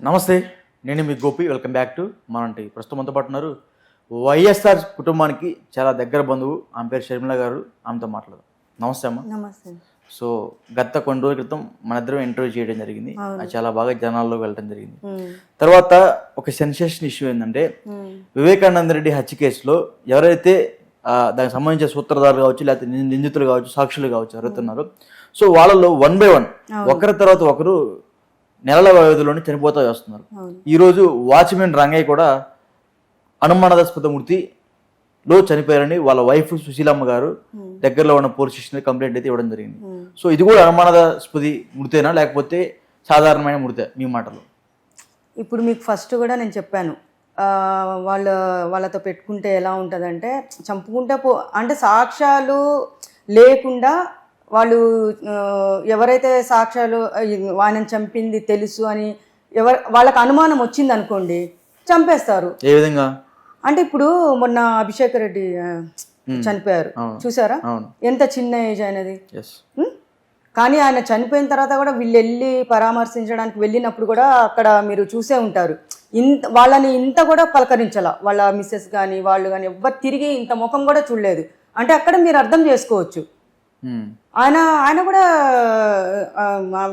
నమస్తే నేను మీ గోపి వెల్కమ్ బ్యాక్ టు మనంటి ప్రస్తుతం పాటు ఉన్నారు వైఎస్ఆర్ కుటుంబానికి చాలా దగ్గర బంధువు ఆమె పేరు షర్మిల గారు ఆమెతో మాట్లాడదాం. నమస్తే అమ్మ. నమస్తే. సో గత కొన్ని రోజుల క్రితం మన ఇద్దరం ఇంటర్వ్యూ చేయడం జరిగింది. అది చాలా బాగా జనాల్లో వెళ్ళడం జరిగింది. తర్వాత ఒక సెన్సేషన్ ఇష్యూ ఏంటంటే వివేకానంద రెడ్డి హత్య కేసులో ఎవరైతే దానికి సంబంధించిన సూత్రధారులు కావచ్చు లేకపోతే నింది- నిందితులు కావచ్చు సాక్షులు కావచ్చు ఎవరైతున్నారో సో వాళ్ళలో వన్ బై వన్ ఒకరి తర్వాత ఒకరు నెలల వ్యవధిలోనే చనిపోతూ వస్తున్నారు. ఈరోజు వాచ్మెన్ రంగయ్య కూడా అనుమానాస్పద మృతిలో చనిపోయారని వాళ్ళ వైఫ్ సుశీలమ్మ గారు దగ్గరలో ఉన్న పోలీస్ స్టేషన్ కంప్లైంట్ అయితే ఇవ్వడం జరిగింది. సో ఇది కూడా అనుమానాస్పది మృతేనా? లేకపోతే సాధారణమైన మృతే మీ మాటలో? ఇప్పుడు మీకు ఫస్ట్ కూడా నేను చెప్పాను. వాళ్ళ వాళ్ళతో పెట్టుకుంటే ఎలా ఉంటుందంటే చంపుకుంటే పో అంటే సాక్ష్యాలు లేకుండా వాళ్ళు ఎవరైతే సాక్ష్యాలు ఆ, ఇది ఆయనను చంపింది తెలుసు అని ఎవరు వాళ్ళకి అనుమానం వచ్చింది అనుకోండి చంపేస్తారు. ఏ విధంగా? అంటే ఇప్పుడు మొన్న అభిషేక్ రెడ్డి చనిపోయారు. చూసారా? ఎంత చిన్న ఏజ్ అయినది? కానీ ఆయన చనిపోయిన తర్వాత కూడా వీళ్ళు వెళ్ళి పరామర్శించడానికి వెళ్ళినప్పుడు కూడా అక్కడ మీరు చూసే ఉంటారు. ఇంత వాళ్ళని ఇంత కూడా పలకరించాల. వాళ్ళ మిస్సెస్ కానీ వాళ్ళు కానీ ఎవ్వరు తిరిగి ఇంత ముఖం కూడా చూడలేదు. అంటే అక్కడ మీరు అర్థం చేసుకోవచ్చు. ఆయన ఆయన కూడా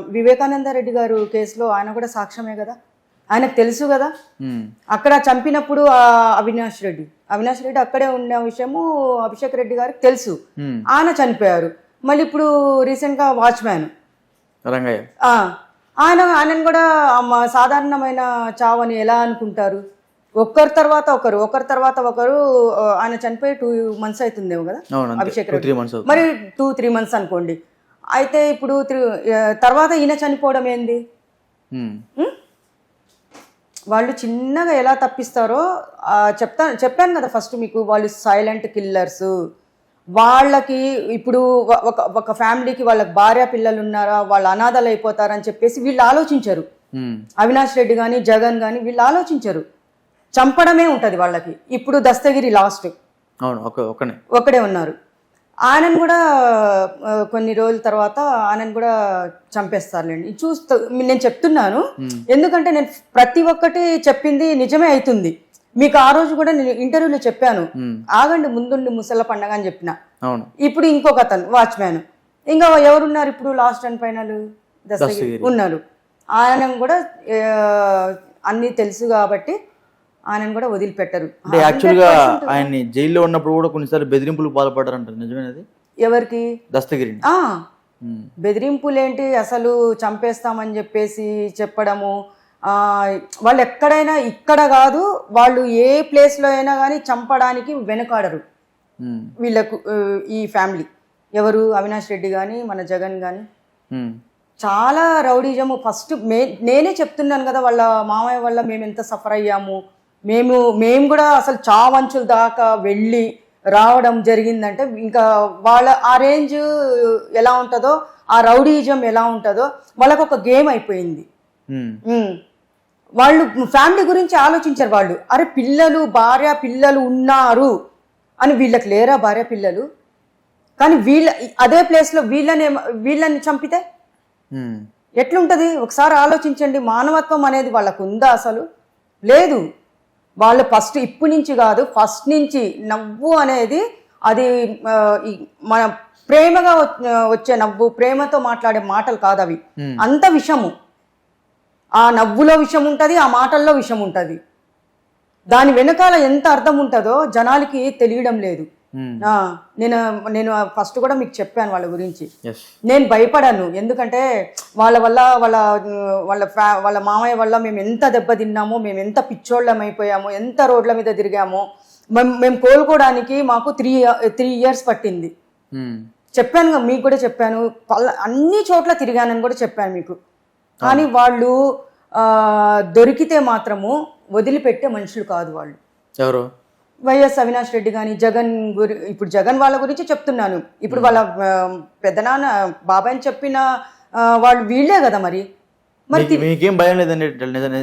వివేకానంద రెడ్డి గారు కేసులో ఆయన కూడా సాక్ష్యమే కదా? ఆయనకు తెలుసు కదా? అక్కడ చంపినప్పుడు ఆ అవినాష్ రెడ్డి. అవినాష్ రెడ్డి అక్కడే ఉన్న విషయము అభిషేక్ రెడ్డి గారికి తెలుసు. ఆయన చనిపోయారు. మళ్ళీ ఇప్పుడు రీసెంట్గా వాచ్మ్యాన్. రంగయ్య. ఆ, ఆయన ఆయనను కూడా సాధారణమైన చావని ఎలా అనుకుంటారు? ఒక్కరి తర్వాత ఒకరు ఒకరి తర్వాత ఒకరు ఆయన చనిపోయి టూ మంత్స్ అవుతుందేమో కదా? అభిషేక్ రెడ్డి. మరి టూ త్రీ మంత్స్ అనుకోండి. అయితే ఇప్పుడు తర్వాత ఈయన చనిపోవడం ఏంది? వాళ్ళు చిన్నగా ఎలా తప్పిస్తారో చెప్తా చెప్పాను కదా ఫస్ట్ మీకు వాళ్ళు సైలెంట్ కిల్లర్స్ వాళ్ళకి ఇప్పుడు ఒక- ఒక ఫ్యామిలీకి వాళ్ళకి భార్య పిల్లలు ఉన్నారా వాళ్ళు అనాథలు అయిపోతారని చెప్పేసి వీళ్ళు ఆలోచించరు. అవినాష్ రెడ్డి కానీ జగన్ కానీ వీళ్ళు ఆలోచించరు. చంపడమే ఉంటుంది వాళ్ళకి. ఇప్పుడు దస్తగిరి లాస్ట్. అవును ఒక ఒక్కనే ఒకడే ఉన్నారు. ఆయనను కూడా కొన్ని రోజుల తర్వాత ఆయనను కూడా చంపేస్తారులేండి. చూస్తూ నేను చెప్తున్నాను. ఎందుకంటే నేను ప్రతి ఒక్కటి చెప్పింది నిజమే అవుతుంది. మీకు ఆ రోజు కూడా నేను ఇంటర్వ్యూలో చెప్పాను. ఆగండి ముందుండి ముసల పండగ అని చెప్పిన. ఇప్పుడు ఇంకొక అతను వాచ్మ్యాన్. ఇంకా ఎవరున్నారు ఇప్పుడు లాస్ట్ అండ్ ఫైనల్. ఉన్నారు. ఆయన కూడా అన్నీ తెలుసు కాబట్టి ఆయనను కూడా వదిలిపెట్టరు. అంటే యాక్చువల్గా ఆయన్ని జైల్లో ఉన్నప్పుడు కూడా కొన్నిసార్లు బెదిరింపులు పాల్పడ్డారంటారు నిజమేనది? ఎవరికి? ఉమ్. బెదిరింపులేంటి అసలు చంపేస్తామని చెప్పేసి చెప్పడము వాళ్ళు ఎక్కడైనా ఇక్కడ కాదు వాళ్ళు ఏ ప్లేస్లో అయినా కానీ చంపడానికి వెనుకాడరు. వీళ్ళకు ఈ ఫ్యామిలీ. ఎవరు? అవినాష్ రెడ్డి కానీ మన జగన్ కానీ. చాలా రౌడీజము. ఫస్ట్ మే నేనే చెప్తున్నాను కదా వాళ్ళ మామయ్య వల్ల మేము ఎంత సఫర్ అయ్యాము మేము మేము కూడా అసలు చావంచుల దాకా వెళ్ళి రావడం జరిగిందంటే ఇంకా వాళ్ళ ఆ రేంజ్ ఎలా ఉంటుందో ఆ రౌడీజం ఎలా ఉంటుందో వాళ్ళకు ఒక గేమ్ అయిపోయింది. వాళ్ళు ఫ్యామిలీ గురించి ఆలోచించారు వాళ్ళు. అరే పిల్లలు భార్య పిల్లలు ఉన్నారు అని వీళ్ళకి లేరా భార్య పిల్లలు? కానీ వీళ్ళ అదే ప్లేస్లో వీళ్ళని వీళ్ళని చంపితే. ఎట్లుంటుంది? ఒకసారి ఆలోచించండి. మానవత్వం అనేది వాళ్ళకు ఉందా అసలు? లేదు. వాళ్ళు ఫస్ట్ ఇప్పటి నుంచి కాదు ఫస్ట్ నుంచి నవ్వు అనేది అది మన ప్రేమగా వచ్చే నవ్వు ప్రేమతో మాట్లాడే మాటలు కాదు అవి. అంత విషము. ఆ నవ్వులో విషం ఉంటుంది ఆ మాటల్లో విషం ఉంటుంది. దాని వెనకాల ఎంత అర్థం ఉంటుందో జనాలకి తెలియడం లేదు. నేను నేను ఫస్ట్ కూడా మీకు చెప్పాను వాళ్ళ గురించి. నేను భయపడాను ఎందుకంటే వాళ్ళ వల్ల వాళ్ళ వాళ్ళ ఫ్యా వాళ్ళ మామయ్య వల్ల మేము ఎంత దెబ్బతిన్నామో మేము ఎంత పిచ్చోళ్ళం అయిపోయామో ఎంత రోడ్ల మీద తిరిగామో మేము మేము కోలుకోవడానికి మాకు త్రీ త్రీ ఇయర్స్ పట్టింది. ఉమ్. చెప్పాను మీకు కూడా చెప్పాను పల్ల అన్ని చోట్ల తిరిగానని కూడా చెప్పాను మీకు. కానీ వాళ్ళు ఆ, దొరికితే మాత్రము వదిలిపెట్టే మనుషులు కాదు వాళ్ళు. ఎవరు? వైఎస్ అవినాష్ రెడ్డి కానీ జగన్ గురి ఇప్పుడు జగన్ వాళ్ళ గురించి చెప్తున్నాను. ఇప్పుడు వాళ్ళ పెద్దనాన్న బాబాయ్ అని చెప్పిన వాళ్ళు వీళ్ళే కదా మరి? మరి మీకు- భయం లేదండి?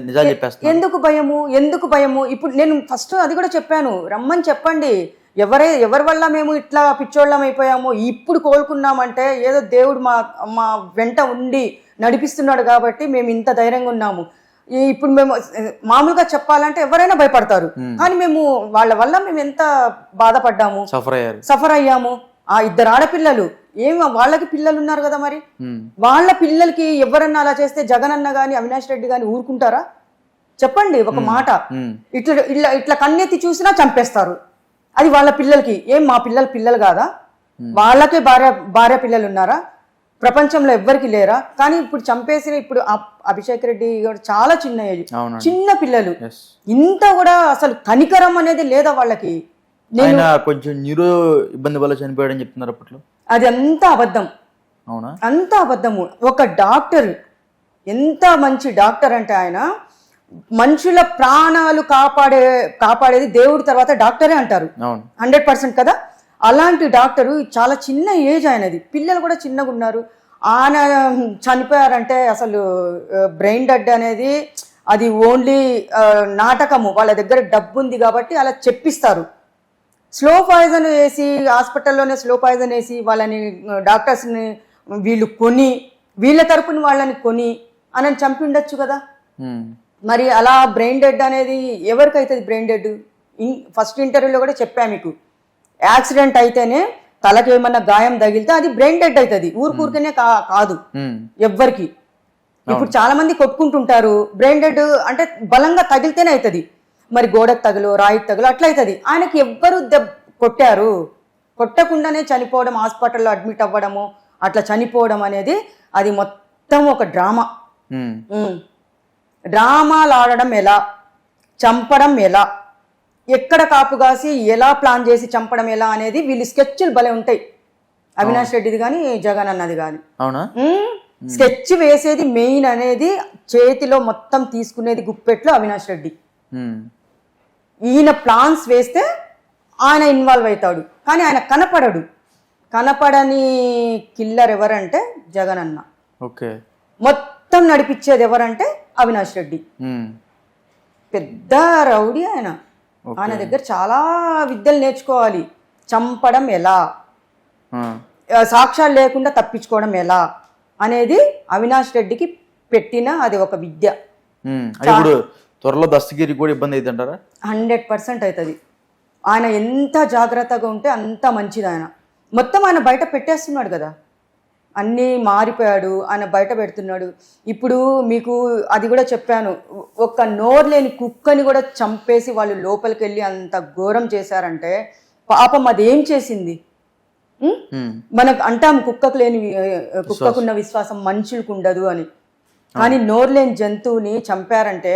నిజాలు ఎందుకు భయము? ఎందుకు భయము? ఇప్పుడు నేను ఫస్ట్ అది కూడా చెప్పాను. రమ్మని చెప్పండి. ఎవరే ఎవరి వల్ల మేము ఇట్లా పిచ్చోళ్ళం అయిపోయామో ఇప్పుడు కోలుకున్నామంటే ఏదో దేవుడు మా మా వెంట ఉండి నడిపిస్తున్నాడు కాబట్టి మేము ఇంత ధైర్యంగా ఉన్నాము. ఇప్పుడు మేము మామూలుగా చెప్పాలంటే ఎవరైనా భయపడతారు. కానీ మేము వాళ్ళ వల్ల మేము ఎంత బాధపడ్డాము? సఫర్ అయ్యారు సఫర్ అయ్యాము ఆ ఇద్దరు ఆడపిల్లలు ఏం వాళ్ళకి పిల్లలు ఉన్నారు కదా మరి. వాళ్ళ పిల్లలకి ఎవరన్నా అలా చేస్తే జగన్ అన్న గాని అవినాష్ రెడ్డి గాని ఊరుకుంటారా? చెప్పండి ఒక మాట. ఇట్లా ఇట్లా ఇట్లా కన్నెత్తి చూసినా చంపేస్తారు. అది వాళ్ళ పిల్లలకి. ఏం మా పిల్లలు పిల్లలు కాదా? వాళ్ళకే భార్య భార్య పిల్లలు ఉన్నారా? ప్రపంచంలో ఎవ్వరికి లేరా? కానీ ఇప్పుడు చంపేసిన ఇప్పుడు అభిషేక్ రెడ్డి గారు చాలా చిన్న ఏజ్ చిన్న పిల్లలు. ఇంత కూడా అసలు కనికరం అనేది లేదా వాళ్ళకి? ఆయన కొంచెం న్యూరో ఇబ్బంది వల్ల చనిపోయాడని చెప్తున్నారు అప్పట్లో. అది అంతా అబద్ధం. అవునా? అంత అబద్ధము. ఒక డాక్టర్ ఎంత మంచి డాక్టర్ అంటే ఆయన మనుషుల ప్రాణాలు కాపాడే కాపాడేది దేవుడి తర్వాత డాక్టరే అంటారు. హండ్రెడ్ పర్సెంట్ కదా? అలాంటి డాక్టరు చాలా చిన్న ఏజ్ ఆయనది. పిల్లలు కూడా చిన్నగా ఉన్నారు. ఆయన చనిపోయారంటే అసలు బ్రెయిన్ డెడ్ అనేది అది ఓన్లీ నాటకము. వాళ్ళ దగ్గర డబ్బు ఉంది కాబట్టి అలా చెప్పిస్తారు. స్లో పాయిజన్ వేసి హాస్పిటల్లోనే స్లో పాయిజన్ వేసి వాళ్ళని డాక్టర్స్ని వీళ్ళు కొని వీళ్ళ తరపున వాళ్ళని కొని అని చంపి ఉండొచ్చు కదా. మరి అలా బ్రెయిన్ డెడ్ అనేది ఎవరికి అవుతుంది బ్రెయిన్ డెడ్? ఫస్ట్ ఇంటర్వ్యూలో కూడా చెప్పా మీకు. యాక్సిడెంట్ అయితేనే తలకి ఏమన్నా గాయం తగిలితే అది బ్రెయిన్ డెడ్ అవుతుంది ఊరికూరికనే కా కాదు. ఎవ్వరికి. ఇప్పుడు చాలా మంది కొట్టుకుంటుంటారు బ్రెయిన్ డెడ్ అంటే బలంగా తగిలితేనే అవుతుంది మరి గోడకు తగులు రాయికి తగులు అట్లా అవుతుంది ఆయనకి ఎవ్వరు దెబ్ కొట్టారు. కొట్టకుండానే చనిపోవడం హాస్పిటల్లో అడ్మిట్ అవ్వడము అట్లా చనిపోవడం అనేది అది మొత్తం ఒక డ్రామా. డ్రామాలు ఆడడం ఎలా? చంపడం ఎలా? ఎక్కడ కాపు కాసి ఎలా ప్లాన్ చేసి చంపడం ఎలా అనేది వీళ్ళు స్కెచ్లు భలే ఉంటాయి. అవినాష్ రెడ్డిది కానీ జగన్ అన్నది కానీ అవునా? స్కెచ్ వేసేది మెయిన్ అనేది చేతిలో మొత్తం తీసుకునేది గుప్పెట్లో అవినాష్ రెడ్డి. ఈయన ప్లాన్స్ వేస్తే ఆయన ఇన్వాల్వ్ అవుతాడు. కానీ ఆయన కనపడడు. కనపడని కిల్లర్ ఎవరంటే జగన్ అన్న. ఓకే. మొత్తం నడిపించేది ఎవరంటే అవినాష్ రెడ్డి. పెద్ద రౌడీ ఆయన. ఆయన దగ్గర చాలా విద్యలు నేర్చుకోవాలి. చంపడం ఎలా? సాక్ష్యాలు లేకుండా తప్పించుకోవడం ఎలా? అనేది అవినాష్ రెడ్డికి పెట్టిన అది ఒక విద్య. ఇప్పుడు త్వరలో దస్తగిరి కూడా ఇబ్బంది అవుతుంది అంటారా హండ్రెడ్ పర్సెంట్ అవుతుంది. ఆయన ఎంత జాగ్రత్తగా ఉంటే అంత మంచిది ఆయన. మొత్తం ఆయన బయట పెట్టేస్తున్నాడు కదా. అన్నీ మారిపోయాడు ఆయన బయట పెడుతున్నాడు. ఇప్పుడు మీకు అది కూడా చెప్పాను. ఒక్క నోరు లేని కుక్కని కూడా చంపేసి వాళ్ళు లోపలికి వెళ్ళి అంత ఘోరం చేశారంటే పాపం అదేం చేసింది. మనకు అంటాం కుక్కకు లేని కుక్కకున్న విశ్వాసం మనుషులకు ఉండదు అని. కానీ నోరు లేని జంతువుని చంపారంటే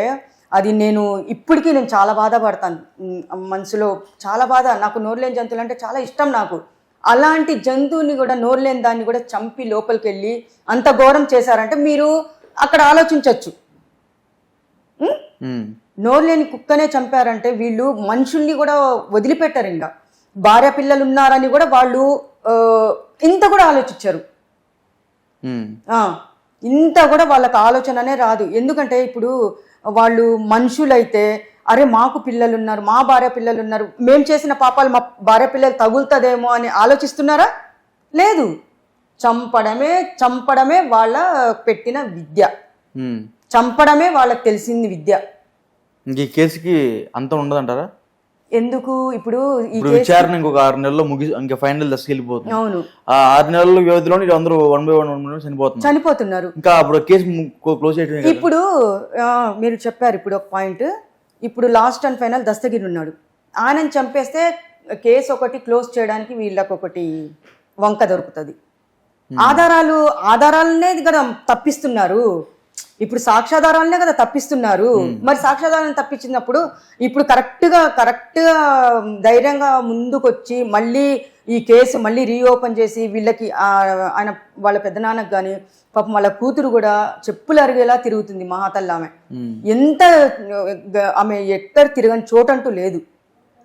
అది నేను ఇప్పటికీ నేను చాలా బాధపడతాను. మనసులో చాలా బాధ. నాకు నోరు లేని జంతువులు అంటే చాలా ఇష్టం నాకు. అలాంటి జంతువుని కూడా నోరు లేని దాన్ని కూడా చంపి లోపలికి వెళ్ళి అంత ఘోరం చేశారంటే మీరు అక్కడ ఆలోచించవచ్చు ఉమ్. నోరు లేని కుక్కనే చంపారంటే వీళ్ళు మనుషుల్ని కూడా వదిలిపెట్టారు ఇంకా. భార్య పిల్లలు ఉన్నారని కూడా వాళ్ళు ఇంత కూడా ఆలోచించారు. ఇంత కూడా వాళ్ళకి ఆలోచననే రాదు. ఎందుకంటే ఇప్పుడు వాళ్ళు మనుషులైతే అరే మాకు పిల్లలు ఉన్నారు మా భార్య పిల్లలు ఉన్నారు మేము చేసిన పాపాలు మా భార్య పిల్లలు తగులుతుందేమో అని ఆలోచిస్తున్నారా? లేదు. చంపడమే చంపడమే వాళ్ళ పెట్టిన విద్య. చంపడమే వాళ్ళకి తెలిసింది విద్య. ఈ కేసుకి అంతం ఉండదంటారా? ఎందుకు? ఇప్పుడు ఈ ఇప్పుడు విచారణ ఇంకొక ఆరు నెలల్లో ముగి ఇంకా ఫైనల్ దశకి వెళ్ళిపోతుంది. అవును. ఆ ఆరు నెలల వ్యవధిలో అందరూ one by one one by one చనిపోతున్నారు. చనిపోతున్నారు. ఇంకా అప్పుడు కేసు క్లోజ్ కదా. ఇప్పుడు ఆ, మీరు చెప్పారు ఇప్పుడు ఒక పాయింట్. ఇప్పుడు లాస్ట్ అండ్ ఫైనల్ దస్తగిరి ఉన్నాడు. ఆయనని చంపేస్తే కేసు ఒకటి క్లోజ్ చేయడానికి వీళ్ళకి ఒకటి వంక దొరుకుతుంది. ఆధారాలు ఆధారాలనే కదా తప్పిస్తున్నారు. ఇప్పుడు సాక్ష్యాధారాలనే కదా తప్పిస్తున్నారు. మరి సాక్ష్యాధారాలను తప్పించినప్పుడు ఇప్పుడు కరెక్ట్గా కరెక్ట్గా ధైర్యంగా ముందుకొచ్చి మళ్ళీ ఈ కేసు మళ్ళీ రీఓపెన్ చేసి వీళ్ళకి ఆయన వాళ్ళ పెద్దనాన్నకు కానీ పాపం వాళ్ళ కూతురు కూడా చెప్పులు అరిగేలా తిరుగుతుంది మహాతల్లి ఆమె. ఎంత ఆమె ఎక్కడ తిరగని చోటంటూ లేదు.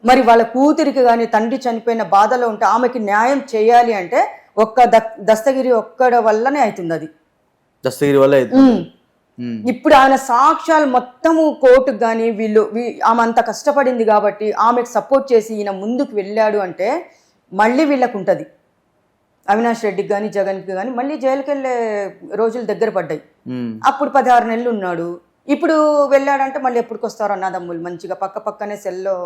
మరి వాళ్ళ కూతురికి కానీ తండ్రి చనిపోయిన బాధలో ఉంటే ఆమెకి న్యాయం చేయాలి అంటే ఒక్క ద- దస్తగిరి ఒక్కడ వల్లనే అవుతుంది అది. దస్తగిరి వల్ల. ఇప్పుడు ఆయన సాక్ష్యాలు మొత్తము కోర్టుకు కానీ వీళ్ళు ఆమె అంత కష్టపడింది కాబట్టి ఆమెకు సపోర్ట్ చేసి ఈయన ముందుకు వెళ్ళాడు అంటే మళ్ళీ వీళ్ళకు ఉంటుంది అవినాష్ రెడ్డికి కానీ జగన్కి కానీ మళ్ళీ జైలుకి వెళ్ళే రోజులు దగ్గర పడ్డాయి. అప్పుడు పదహారు నెలలు ఉన్నాడు. ఇప్పుడు వెళ్ళాడంటే మళ్ళీ ఎప్పటికి వస్తారో అన్నదమ్ములు. మంచిగా పక్క పక్కనే సెల్లో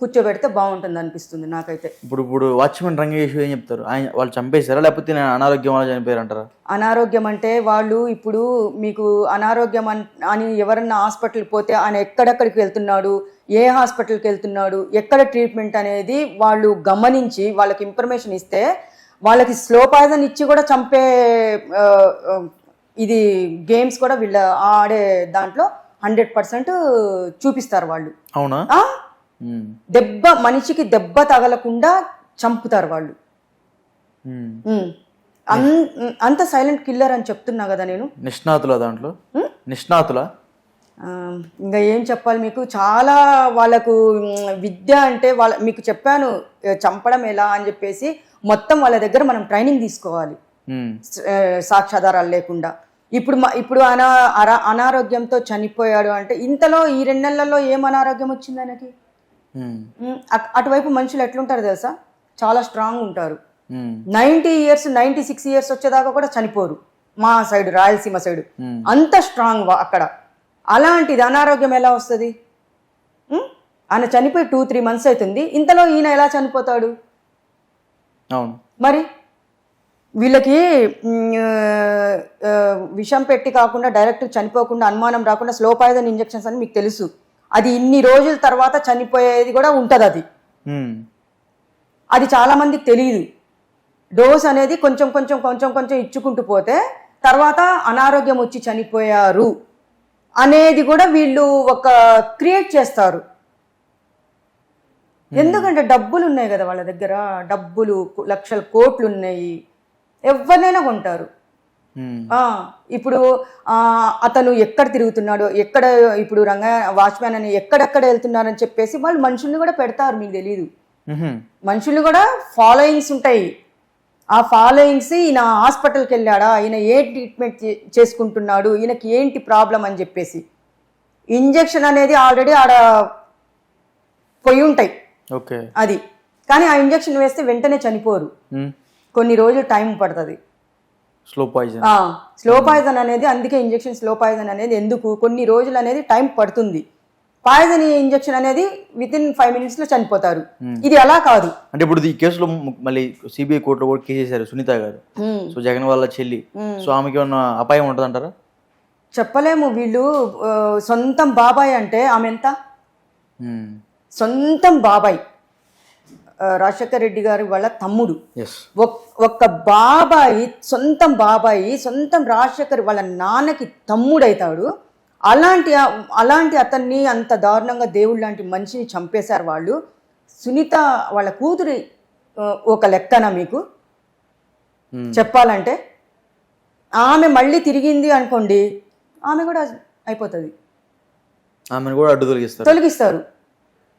కూర్చోబెడితే బాగుంటుంది అనిపిస్తుంది నాకైతే. ఇప్పుడు ఇప్పుడు వాచ్మెన్ రంగేష్ ఏం చెప్తారు? ఆయన వాళ్ళు చంపేశారా? లేకపోతే నేను అనారోగ్యం వల్ల చనిపోయారు అంటారా అనారోగ్యం అంటే వాళ్ళు ఇప్పుడు మీకు అనారోగ్యం అన్- అని ఎవరన్నా హాస్పిటల్కి పోతే ఆయన ఎక్కడెక్కడికి వెళ్తున్నాడు? ఏ హాస్పిటల్కి వెళ్తున్నాడు? ఎక్కడ ట్రీట్మెంట్ అనేది వాళ్ళు గమనించి వాళ్ళకి ఇన్ఫర్మేషన్ ఇస్తే వాళ్ళకి స్లో పాయిజన్ ఇచ్చి కూడా చంపే ఇది గేమ్స్ కూడా వీళ్ళ ఆడే దాంట్లో హండ్రెడ్ పర్సెంట్ చూపిస్తారు వాళ్ళు. అవునా. దెబ్బ మనిషికి దెబ్బ తగలకుండా చంపుతారు వాళ్ళు. ఉమ్. అన్- అంత సైలెంట్ కిల్లర్ అని చెప్తున్నా కదా నేను. నిష్ణాతుల దాంట్లో? నిష్ణాతుల? ఇంకా ఏం చెప్పాలి మీకు? చాలా వాళ్ళకు విద్య అంటే వాళ్ళ మీకు చెప్పాను చంపడం ఎలా అని చెప్పేసి మొత్తం వాళ్ళ దగ్గర మనం ట్రైనింగ్ తీసుకోవాలి. సాక్ష్యాధారాలు లేకుండా. ఇప్పుడు ఇప్పుడు అనా అనారోగ్యంతో చనిపోయాడు అంటే ఇంతలో ఈ రెండు నెలల్లో ఏం అనారోగ్యం వచ్చింది ఆయనకి? అటువైపు మనుషులు ఎట్లుంటారు తెలుసా? చాలా స్ట్రాంగ్ ఉంటారు. ఉమ్. Ninety years ninety six years వచ్చేదాకా కూడా చనిపోరు. మా సైడ్ రాయలసీమ సైడ్. అంత స్ట్రాంగ్ అక్కడ. అలాంటిది అనారోగ్యం ఎలా వస్తుంది? ఆయన చనిపోయి టూ త్రీ మంత్స్ అవుతుంది. ఇంతలో ఈయన ఎలా చనిపోతాడు? అవును. మరి? వీళ్ళకి విషం పెట్టి కాకుండా డైరెక్ట్ చనిపోకుండా అనుమానం రాకుండా స్లో పాయిజన్ ఇంజెక్షన్స్ అని మీకు తెలుసు. అది ఇన్ని రోజుల తర్వాత చనిపోయేది కూడా ఉంటుంది అది. అది చాలా మందికి తెలియదు డోస్ అనేది కొంచెం కొంచెం కొంచెం కొంచెం ఇచ్చుకుంటూ పోతే తర్వాత అనారోగ్యం వచ్చి చనిపోయారు అనేది కూడా వీళ్ళు ఒక క్రియేట్ చేస్తారు. ఎందుకంటే డబ్బులు ఉన్నాయి కదా వాళ్ళ దగ్గర. డబ్బులు లక్షల కోట్లు ఉన్నాయి ఎవరినైనా కొంటారు. ఇప్పుడు ఆ, అతను ఎక్కడ తిరుగుతున్నాడు ఎక్కడ ఇప్పుడు రంగ వాచ్మ్యాన్ అని ఎక్కడెక్కడ వెళ్తున్నారని చెప్పేసి వాళ్ళు మనుషుల్ని కూడా పెడతారు మీకు తెలియదు ఉహుం. మనుషులు కూడా ఫాలోయింగ్స్ ఉంటాయి. ఆ ఫాలోయింగ్స్ ఈయన హాస్పిటల్కి వెళ్ళాడా ఈయన ఏ ట్రీట్మెంట్ చేసుకుంటున్నాడు ఈయనకి ఏంటి ప్రాబ్లం అని చెప్పేసి. ఇంజెక్షన్ అనేది ఆల్రెడీ ఆడ పోయి ఉంటాయి. ఓకే. అది. కానీ ఆ ఇంజెక్షన్ వేస్తే వెంటనే చనిపోరు. ఉమ్. కొన్ని రోజులు టైం పడుతుంది. స్లో పాయిజన్ స్లో పాయిజన్ అనేది అందుకే ఇంజెక్షన్ స్లో పాయిజన్ అనేది ఎందుకు? కొన్ని రోజులు అనేది టైం పడుతుంది. పాయిజన్ ఇంజెక్షన్ అనేది విత్ ఇన్ ఫైవ్ మినిట్స్లో చనిపోతారు. ఇది అలా కాదు. అంటే ఇప్పుడు ఈ కేసులో మళ్ళీ సిబిఐ కోర్టులో కూడా కేసు చేశారు సునీత గారు. ఉమ్. సో జగన్ వాళ్ళ చెల్లి. సో ఆమెకి ఏమన్నా అపాయం ఉంటుందంటారా? చెప్పలేము. వీళ్ళు సొంతం బాబాయ్ అంటే ఆమె ఎంత. సొంతం బాబాయ్. రాజశేఖర్ రెడ్డి గారి వాళ్ళ తమ్ముడు. ఒక్క బాబాయి సొంతం బాబాయి సొంతం రాజశేఖర్ వాళ్ళ నాన్నకి తమ్ముడైతాడు. అలాంటి అలాంటి అతన్ని అంత దారుణంగా దేవుడు లాంటి మనిషిని చంపేశారు వాళ్ళు. సునీత వాళ్ళ కూతురి ఒక లెక్కన మీకు. Hmm. చెప్పాలంటే ఆమె మళ్ళీ తిరిగింది అనుకోండి ఆమె కూడా అయిపోతుంది. ఆమెను కూడా అడ్డు తొలగిస్తారు. తొలగిస్తారు.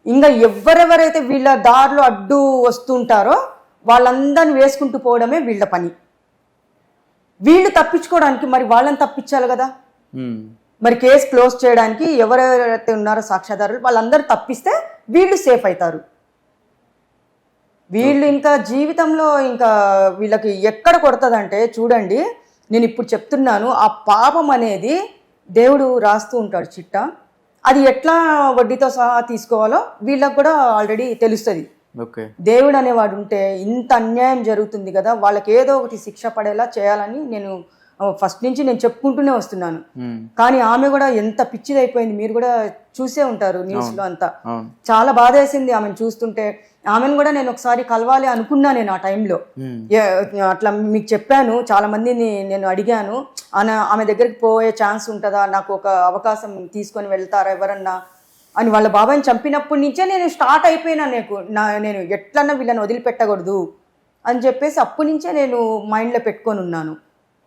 ఇంకా ఎవరెవరైతే వీళ్ళ దారిలో అడ్డు వస్తుంటారో వాళ్ళందరిని వేసుకుంటూ పోవడమే వీళ్ళ పని. వీళ్ళు తప్పించుకోవడానికి మరి వాళ్ళని తప్పించాలి కదా. మరి కేసు క్లోజ్ చేయడానికి ఎవరెవరైతే ఉన్నారో సాక్ష్యాధారులు వాళ్ళందరూ తప్పిస్తే వీళ్ళు సేఫ్ అవుతారు. వీళ్ళు ఇంకా జీవితంలో ఇంకా వీళ్ళకి ఎక్కడ కొడుతుందంటే చూడండి నేను ఇప్పుడు చెప్తున్నాను ఆ పాపం అనేది దేవుడు రాస్తూ ఉంటాడు చిట్ట. అది ఎట్లా వడ్డీతో సహా తీసుకోవాలో వీళ్ళకి కూడా ఆల్రెడీ తెలుస్తుంది. ఓకే. దేవుడు అనేవాడు ఉంటే ఇంత అన్యాయం జరుగుతుంది కదా వాళ్ళకి ఏదో ఒకటి శిక్ష పడేలా చేయాలని నేను ఫస్ట్ నుంచి నేను చెప్పుకుంటూనే వస్తున్నాను. కానీ ఆమె కూడా ఎంత పిచ్చిదైపోయింది మీరు కూడా చూసే ఉంటారు న్యూస్లో అంతా. చాలా బాధేసింది ఆమెను చూస్తుంటే. ఆమెను కూడా నేను ఒకసారి కలవాలి అనుకున్నా నేను ఆ టైంలో. అట్లా మీకు చెప్పాను చాలా మందిని నేను అడిగాను. ఆమె ఆమె దగ్గరికి పోయే ఛాన్స్ ఉంటుందా? నాకు ఒక అవకాశం తీసుకొని వెళ్తారా ఎవరన్నా? అని వాళ్ళ బాబాయ్ని చంపినప్పటి నుంచే నేను స్టార్ట్ అయిపోయినా నీకు. నా నేను ఎట్లన్నా వీళ్ళని వదిలిపెట్టకూడదు అని చెప్పేసి అప్పటి నుంచే నేను మైండ్లో పెట్టుకొని ఉన్నాను.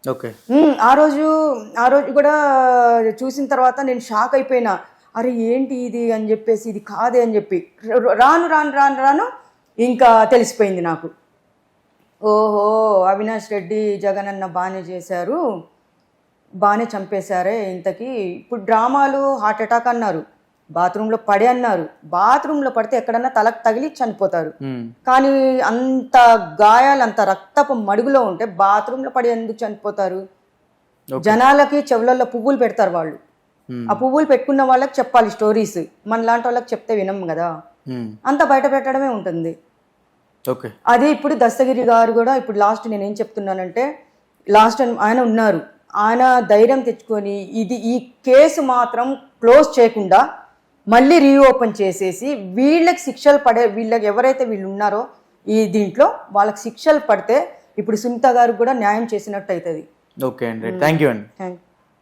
ఓకే. ఆ రోజు ఆ రోజు కూడా చూసిన తర్వాత నేను షాక్ అయిపోయినా. అరే ఏంటి ఇది అని చెప్పేసి ఇది కాదే అని చెప్పి. రాను రాను రాను రాను ఇంకా తెలిసిపోయింది నాకు. ఓహో అవినాష్ రెడ్డి జగన్ అన్న బాగానే చేశారు. బాగానే చంపేశారే ఇంతకీ. ఇప్పుడు డ్రామాలు హార్ట్ అటాక్ అన్నారు. బాత్రూంలో పడే అన్నారు. బాత్రూంలో పడితే ఎక్కడన్నా తలకు తగిలి చనిపోతారు. కానీ అంత గాయాలు అంత రక్తపు మడుగులో ఉంటే బాత్రూంలో పడి ఎందుకు చనిపోతారు. జనాలకి చెవులలో పువ్వులు పెడతారు వాళ్ళు. ఆ పువ్వులు పెట్టుకున్న వాళ్ళకి చెప్పాలి స్టోరీస్ మన లాంటి వాళ్ళకి చెప్తే వినం కదా. అంతా బయట పెట్టడమే ఉంటుంది. ఓకే. అదే ఇప్పుడు దస్తగిరి గారు కూడా ఇప్పుడు లాస్ట్ నేను ఏం చెప్తున్నానంటే లాస్ట్ ఆయన ఉన్నారు. ఆయన ధైర్యం తెచ్చుకొని ఇది ఈ కేసు మాత్రం క్లోజ్ చేయకుండా మళ్ళీ రీఓపెన్ చేసేసి వీళ్ళకి శిక్షలు పడే వీళ్ళకి ఎవరైతే వీళ్ళు ఉన్నారో ఈ దీంట్లో వాళ్ళకి శిక్షలు పడితే ఇప్పుడు సునీత గారికి కూడా న్యాయం చేసినట్టు అవుతుంది. ఓకే అండి థ్యాంక్ యూ అండి థ్యాంక్